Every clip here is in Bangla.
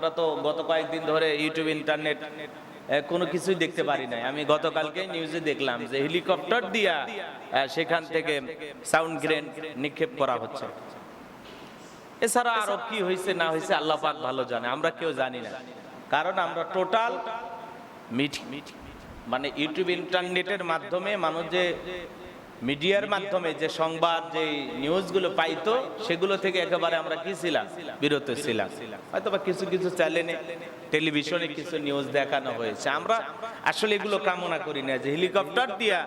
আমরা তো গত কয়েকদিন ধরে ইউটিউব ইন্টারনেট কোনো কিছুই দেখতে পারি নাই। আমি গতকালকে নিউজে দেখলাম যে হেলিকপ্টার দিয়া সেখান থেকে সাউন্ড গ্রেন নিক্ষেপ করা হচ্ছে। এছাড়া আরও কি হয়েছে না হয়েছে আল্লাহ পাক ভালো জানে, আমরা কেউ জানি না। কারণ আমরা টোটাল মিট মানে ইউটিউব ইন্টারনেটের মাধ্যমে মানুষ যে মিডিয়ার মাধ্যমে যে সংবাদ, যে নিউজগুলো পাইতো, সেগুলো থেকে একেবারে আমরা কি ছিলাম? বিরত ছিলাম। হয়তো বা কিছু কিছু চ্যানেলে টেলিভিশনে কিছু নিউজ দেখানো হয়েছে। আমরা আসলে এগুলো কামনা করি না যে হেলিকপ্টার দিয়া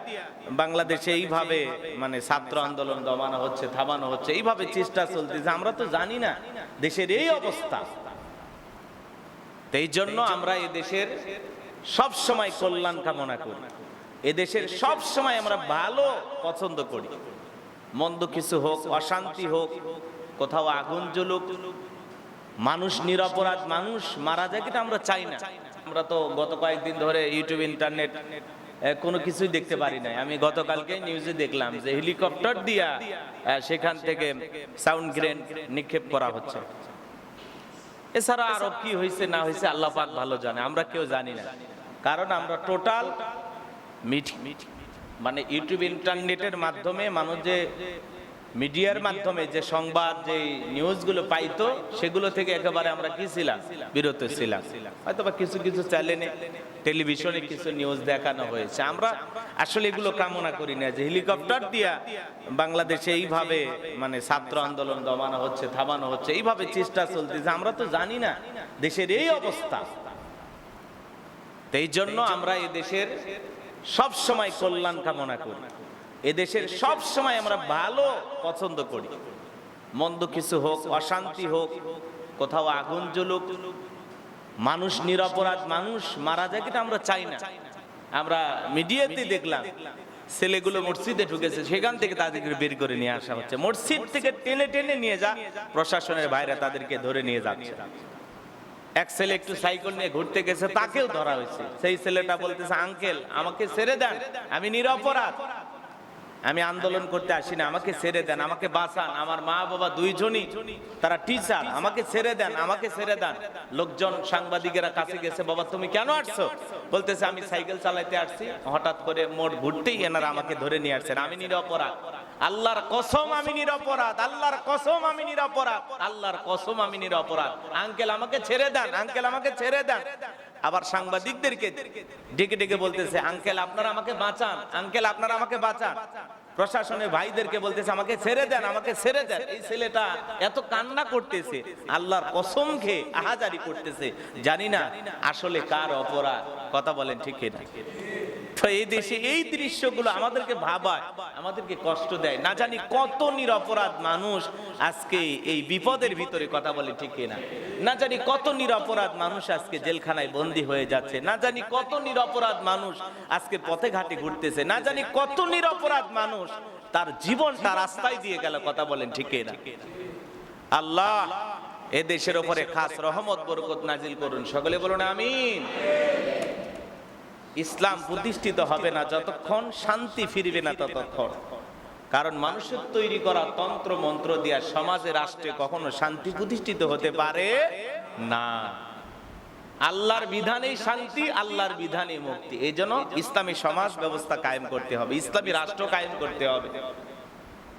বাংলাদেশে এইভাবে মানে ছাত্র আন্দোলন দমানো হচ্ছে, থামানো হচ্ছে, এইভাবে চেষ্টা চলতেছে। আমরা তো জানি না দেশের এই অবস্থা। এই জন্য আমরা এই দেশের সব সময় কল্যাণ কামনা করি। এদেশের সব সময় আমরা ভালো পছন্দ করি। মন্দ কিছু হোক, অশান্তি হোক, কোথাও আগুন জ্বলুক, মানুষ নিরপরাধ মানুষ, মারা যায় এটা আমরা চাই না। আমরা তো গত কয়েকদিন ধরে ইউটিউব, ইন্টারনেট কোনো কিছুই দেখতে পারি নাই। আমি গতকালকে নিউজে দেখলাম যে হেলিকপ্টার দিয়া সেখান থেকে সাউন্ড গ্রেন নিক্ষেপ করা হচ্ছে। এছাড়া আরও কি হয়েছে না হয়েছে আল্লাহ পাক ভালো জানে, আমরা কেউ জানি না। কারণ আমরা টোটাল মানে ইউটিউব ইন্টারনেটের মাধ্যমে মানুষ যে মিডিয়ার মাধ্যমে যে সংবাদ, যে নিউজগুলো পাইতো, সেগুলো থেকে একেবারে আমরা কি ছিলাম? বিরত ছিলাম। হয়তো বা কিছু কিছু চ্যানেলে টেলিভিশনে কিছু নিউজ দেখানো হয়েছে। আমরা আসলে এগুলো কামনা করি না যে হেলিকপ্টার দিয়া বাংলাদেশে এইভাবে মানে ছাত্র আন্দোলন দমানো হচ্ছে, থামানো হচ্ছে, এইভাবে চেষ্টা চলতেছে। আমরা তো জানি না দেশের এই অবস্থা। এই জন্য আমরা এই দেশের সব সময় কল্যাণ কামনা করি। এদেশের সব সময় আমরা ভালো পছন্দ করি। মন্দ কিছু হোক, অশান্তি হোক, কোথাও আগুন জ্বলুক, মানুষ নিরপরাধ মানুষ মারা যায় এটা আমরা চাই না। আমরা মিডিয়াতে দেখলাম, ছেলেগুলো মসজিদে ঢুকেছে, সেখান থেকে তাদেরকে বের করে নিয়ে আসা হচ্ছে। মসজিদ থেকে টেনে টেনে নিয়ে যা, প্রশাসনের বাইরে তাদেরকে ধরে নিয়ে যাচ্ছে। এক ছেলে একটু সাইকেল নিয়ে ঘুরতে গেছে, তাকেও ধরা হয়েছে। সেই ছেলেটা বলতেছে, আঙ্কেল, আমাকে ছেড়ে দেন, আমি নিরপরাধ। আমি আন্দোলন করতে আসি না আমাকে ছেড়ে দেন, আমাকে বাঁচান। আমার মা বাবা দুইজনই, তারা টিচার আমাকে ছেড়ে দেন, আমাকে ছেড়ে দেন। লোকজন সাংবাদিকেরা কাছে গেছে, বাবা, তুমি কেন আসছো? বলতেছে, আমি সাইকেল চালাইতে আসছি, হঠাৎ করে মোট ঘুরতেই এনারা আমাকে ধরে নিয়ে আসছেন, আমি নিরপরাধ। আল্লাহর কসম আমি নিরপরাধ, আল্লাহর কসম আমি নিরপরাধ, আল্লাহর কসম আমি নিরপরাধ। আঙ্কেল আমাকে ছেড়ে দেন, আঙ্কেল আমাকে ছেড়ে দেন। আবার সাংবাদিকদেরকে ডেকে ডেকে বলতেছে, আঙ্কেল, আপনারা আমাকে বাঁচান, আঙ্কেল, আপনারা আমাকে বাঁচান। প্রশাসনের ভাইদেরকে বলতেছে, আমাকে ছেড়ে দেন, আমাকে ছেড়ে দেন। এই ছেলেটা এত কান্না করতেছে, আল্লাহর কসম খেয়ে আহাজারি করতেছে। জানি না আসলে কার অপরাধ, কথা বলেন ঠিক না তো এই দেশে এই দৃশ্যগুলো আমাদেরকে ভাবায় আমাদেরকে কষ্ট দেয়। না জানি কত নিরপরাধ মানুষ আজকে এই বিপদের ভিতরে কথা বলে ঠিক না না জানি কত নিরপরাধ মানুষ আজকে জেলখানায় বন্দী হয়ে যাচ্ছে। না জানি কত নিরপরাধ মানুষ আজকে পথে ঘাটে ঘুরতেছে। না জানি কত নিরপরাধ মানুষ তার জীবনটা রাস্তায় দিয়ে গেল, কথা বলেন ঠিক না আল্লাহ এ দেশের উপরে খাস রহমত, বরকত নাজিল করুন। সকলে বলুন, আমিন। ইসলাম প্রতিষ্ঠিত হবে না, যতক্ষণ শান্তি ফিরবে না ততক্ষণ। কারণ মানুষের তৈরি করা তন্ত্র মন্ত্র দিয়া সমাজে, রাষ্ট্রে কখনো শান্তি প্রতিষ্ঠিত হতে পারে না। আল্লাহর বিধানেই শান্তি, আল্লাহর বিধানে মুক্তি। এই জন্য ইসলামী সমাজ ব্যবস্থা কায়েম করতে হবে, ইসলামী রাষ্ট্র কায়েম করতে হবে।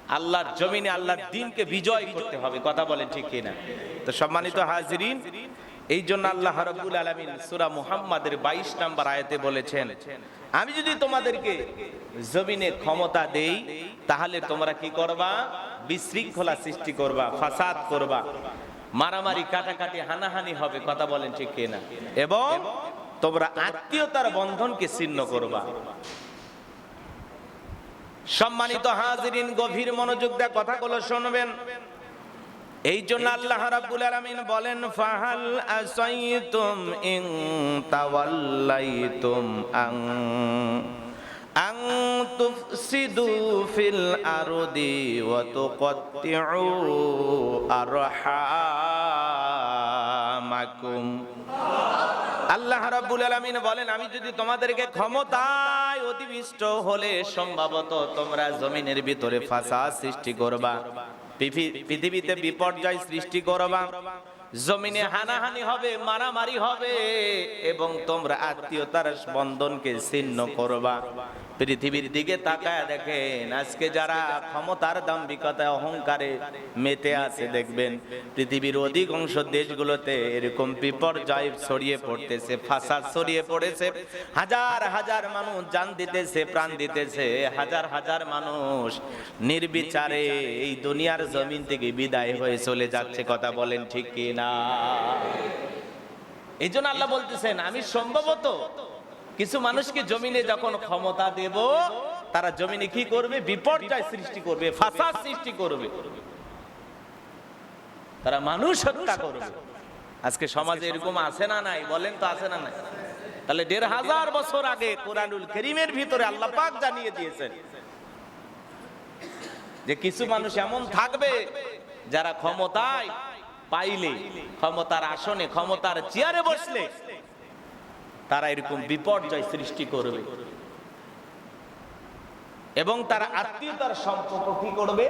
আল্লাহর জমিনে, আল্লাহর দিনকে বিজয় করতে হবে, কথা বলেন ঠিক কিনা? তো সম্মানিত হাজিরিন এই জন্য আল্লাহ রাব্বুল আলামিন সূরা মুহাম্মাদের 22 নম্বর আয়াতে বলেছেন, আমি যদি তোমাদেরকে জমিনে ক্ষমতা দেই, তাহলে তোমরা কি করবা? বিশৃঙ্খলা সৃষ্টি করবা, ফাসাদ করবা। মারামারি, কাটাকাটি, হানাহানি হবে, কথা বলেন ঠিক কিনা? এবং তোমরা আত্মীয়তার বন্ধনকে ছিন্ন করবা। সম্মানিত হাজিরিন, গভীর মনোযোগ দিয়ে কথাগুলো শুনবেন। এই জন্য আল্লাহ রাব্বুল আলামিন বলেন, ফাহাল আসাইতুম ইন তাওয়াল্লাইতুম আং আং তুফসিদু ফিল আরদি ওয়া তুকাত্তিউ আরহামাকুম। আল্লাহ রাব্বুল আলামিন বলেন, আমি যদি তোমাদেরকে ক্ষমতায় অধিবিষ্ট হলে সম্ভবত তোমরা জমিনের ভিতরে ফাসাদ সৃষ্টি করবা। পৃথিবীতে বিপর্যয় সৃষ্টি করবা। জমিনে হানাহানি হবে, মারামারি হবে, এবং তোমরা আত্মীয়তার বন্ধনকে ছিন্ন করবা। পৃথিবীর দিকে তাকায় দেখেন, আজকে যারা ক্ষমতার দাম্ভিকতায়, অহংকারে মেতে আছে, দেখবেন পৃথিবীর অধিকাংশ দেশগুলোতে এরকম বিপর্যয় ছড়িয়ে পড়তেছে, ফাসাদ ছড়িয়ে পড়েছে। হাজার হাজার মানুষ জান দিতেছে, প্রাণ দিতেছে, হাজার হাজার মানুষ নির্বিচারে এই দুনিয়ার জমিন থেকে বিদায় হয়ে চলে যাচ্ছে, কথা বলেন ঠিক কি না এই জন্য আল্লাহ বলতেছেন, আমি সম্ভবত কিছু মানুষকে জমিনে যখন ক্ষমতা দেব, তারা জমিনে কি করবে? বিপর্যয় সৃষ্টি করবে, ফাসাদ সৃষ্টি করবে। তারা মানুষ হত্যা করবে। আজকে সমাজে এরকম আছে না নাই? বলেন তো আছে না নাই? তাহলে দেড় হাজার বছর আগে কোরআনুল করিমের ভিতরে আল্লাহ পাক জানিয়ে দিয়েছেন যে কিছু মানুষ এমন থাকবে যারা ক্ষমতায় পাইলে, ক্ষমতার আসনে, ক্ষমতার চেয়ারে বসলে তারা এরকম বিপর্যয় সৃষ্টি করবে। এবং তারা আত্মীয়তার সম্পর্ক কি করবে?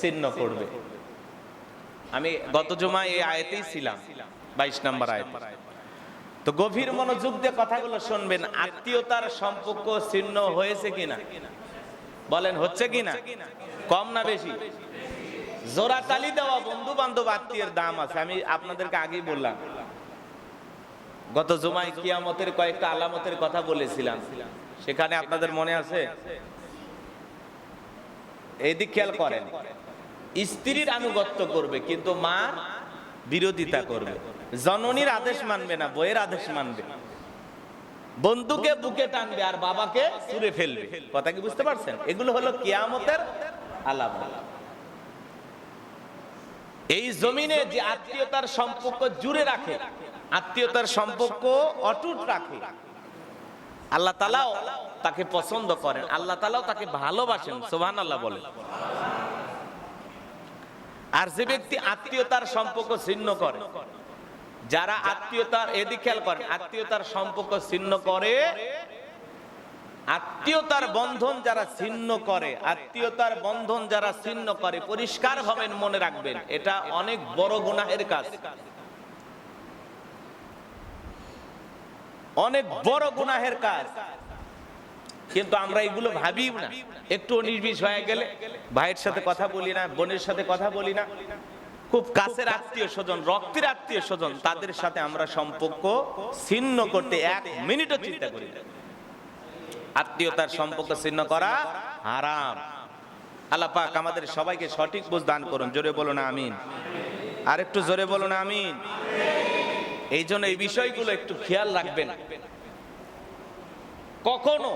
ছিন্ন করবে। আমি গত জমায় এই আয়তেই ছিলাম, বাইশ নম্বর আয়াত। তো গভীর মনোযোগ দিয়ে কথাগুলো শুনবেন, আত্মীয়তার সম্পর্ক ছিন্ন হয়েছে কিনা? বলেন, হচ্ছে কিনা? কম না বেশি? জোড়া তালি দেওয়া বন্ধু বান্ধব আত্মীয়ের দাম আছে, আমি আপনাদেরকে আগেই বললাম। গত জুমায় কিয়ামতের কয়েকটা আলামতের কথা বলেছিলাম। সেখানে আপনাদের মনে আছে? এই দিক খেয়াল করেন। স্ত্রীর আনুগত্য করবে, কিন্তু মা বিরোধিতা করবে। জননীর আদেশ মানবে না, বইয়ের আদেশ মানবে। বন্ধুকে বুকে টানবে আর বাবাকে ফেলবে। কথা কি বুঝতে পারছেন? এগুলো হলো কিয়ামতের আলামত। এই জমিনে যে আত্মীয়তার সম্পর্ক জুড়ে রাখে, আত্মীয়তার সম্পর্ক অটুট রাখে, আল্লাহ তালাও তাকে পছন্দ করেন, আল্লাহ তালাও তাকে ভালোবাসেন সোহান আল্লাহ বলে। আর যে ব্যক্তি আত্মীয়তার সম্পর্ক ছিন্ন করে, যারা আত্মীয়তার এদিক খেয়াল করেন, আত্মীয়তার সম্পর্ক ছিন্ন করে আত্মীয়তার বন্ধন যারা ছিন্ন করে, আত্মীয়তার বন্ধন যারা ছিন্ন করে, পরিষ্কার হবেন, মনে রাখবেন, এটা অনেক বড় গুনাহের কাজ। অনেক বড় গুনাহের কাজ। কিন্তু আমরা এগুলো ভাবি না। একটু নির্বিষ হয়ে গেলে ভাইয়ের সাথে কথা বলি না, বোনের সাথে কথা বলি না। খুব কাছের আত্মীয় স্বজন, রক্তের আত্মীয় স্বজন, তাদের সাথে আমরা সম্পর্ক ছিন্ন করতে এক মিনিটও চিন্তা করি না। আত্মীয়তার সম্পর্ক ছিন্ন করা হারাম। আল্লাহ পাক আমাদের সবাইকে সঠিক বুঝ দান করুন। জোরে বলো না, আমিন। আর একটু জোরে বলো না, আমিন। এই জন্য এই বিষয়গুলো একটু খেয়াল রাখবেন। কখনো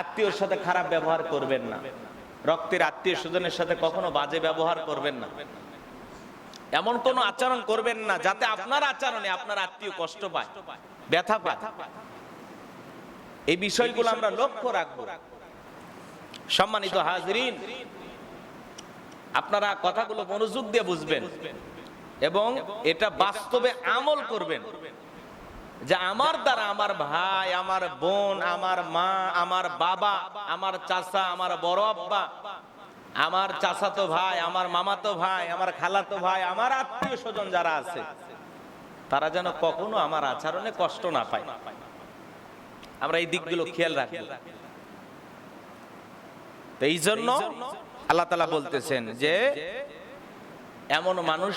আত্মীয়র সাথে খারাপ ব্যবহার করবেন না। রক্তের আত্মীয় স্বজনের সাথে কখনো বাজে ব্যবহার করবেন না। এমন কোন আচরণ করবেন না যাতে আপনার আচরণে আপনার আত্মীয় কষ্ট পায়, ব্যথা পায়। এই বিষয়গুলো আমরা লক্ষ্য রাখব। সম্মানিত হাজরিন, আপনারা কথাগুলো মনোযোগ দিয়ে বুঝবেন এবং এটা বাস্তবে আমল করবেন। যে আমার দ্বারা আমার ভাই, আমার বোন, আমার মা, আমার বাবা, আমার চাচা, আমার বড় আব্বা, আমার চাচাতো ভাই, আমার মামাতো ভাই, আমার খালাতো ভাই, আমার আত্মীয় স্বজন যারা আছে, তারা যেন কখনো আমার আচরণে কষ্ট না পায়। আমরা এই দিকগুলো খেয়াল রাখি তো এই জন্য আল্লাহ তালা বলতেছেন যে এমন মানুষ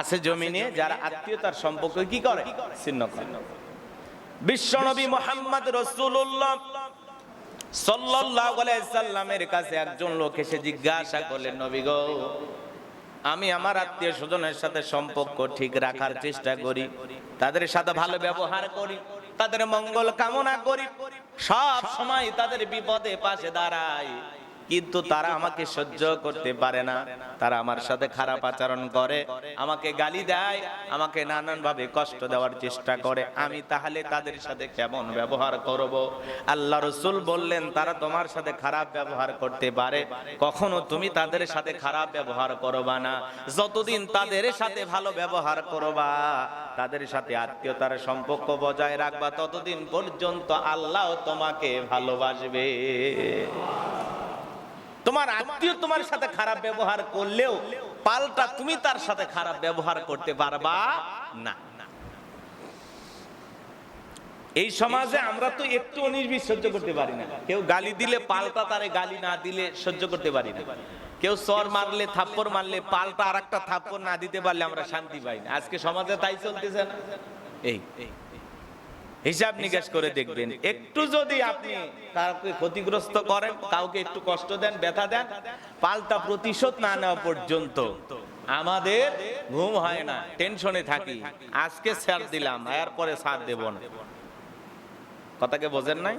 আছে জমিনে যারা আত্মীয়তার সম্পর্ক কি করে? ছিন্ন করে। বিশ্বনবী মোহাম্মদ রসুল্লাহ সাল্লামের কাছে একজন লোক এসে জিজ্ঞাসা করলেন নবী গো আমি আমার আত্মীয় স্বজনের সাথে সম্পর্ক ঠিক রাখার চেষ্টা করি। তাদের সাথে ভালো ব্যবহার করি। তাদের মঙ্গল কামনা করি। সব সময় তাদের বিপদে পাশে দাঁড়াই। কিন্তু তারা আমাকে সহ্য করতে পারে না। তারা আমার সাথে খারাপ আচরণ করে। আমাকে গালি দেয়। আমাকে নানান ভাবে কষ্ট দেওয়ার চেষ্টা করে। আমি তাহলে তাদের সাথে কেমন ব্যবহার করব? আল্লাহ রসুল বললেন তারা তোমার সাথে খারাপ ব্যবহার করতে পারে। কখনো তুমি তাদের সাথে খারাপ ব্যবহার করবা না। যতদিন তাদের সাথে ভালো ব্যবহার করবা তাদের সাথে আত্মীয়তার সম্পর্ক বজায় রাখবা ততদিন পর্যন্ত আল্লাহ তোমাকে ভালোবাসবে তোমার আত্মীয় তোমার সাথে খারাপ ব্যবহার করলেও পাল্টা তুমি তার সাথে খারাপ ব্যবহার করতে পারবা না। এই সমাজে আমরা তো একটু অনির্বিষ সহ্য করতে পারি না। কেউ গালি দিলে পাল্টা তারে গালি না দিলে সহ্য করতে পারি না। কেউ সর মারলে, থাপ্পড় মারলে পাল্টা আর একটা থাপ্পড় না দিতে পারলে আমরা শান্তি পাই না। আজকে সমাজে তাই চলতেছে না। এই এই। হিসাব নিকাশ করে দেখবেন। একটু যদি আপনি কাউকে ক্ষতিগ্রস্ত করেন, কাউকে একটু কষ্ট দেন, ব্যথা দেন, পাল্টা প্রতিশোধ না নেওয়া পর্যন্ত আমাদের ঘুম হয় না, টেনশনে থাকি। আজকে স্যার দিলাম, এরপরে স্যার দেব না। কথাকে বোঝেন নাই?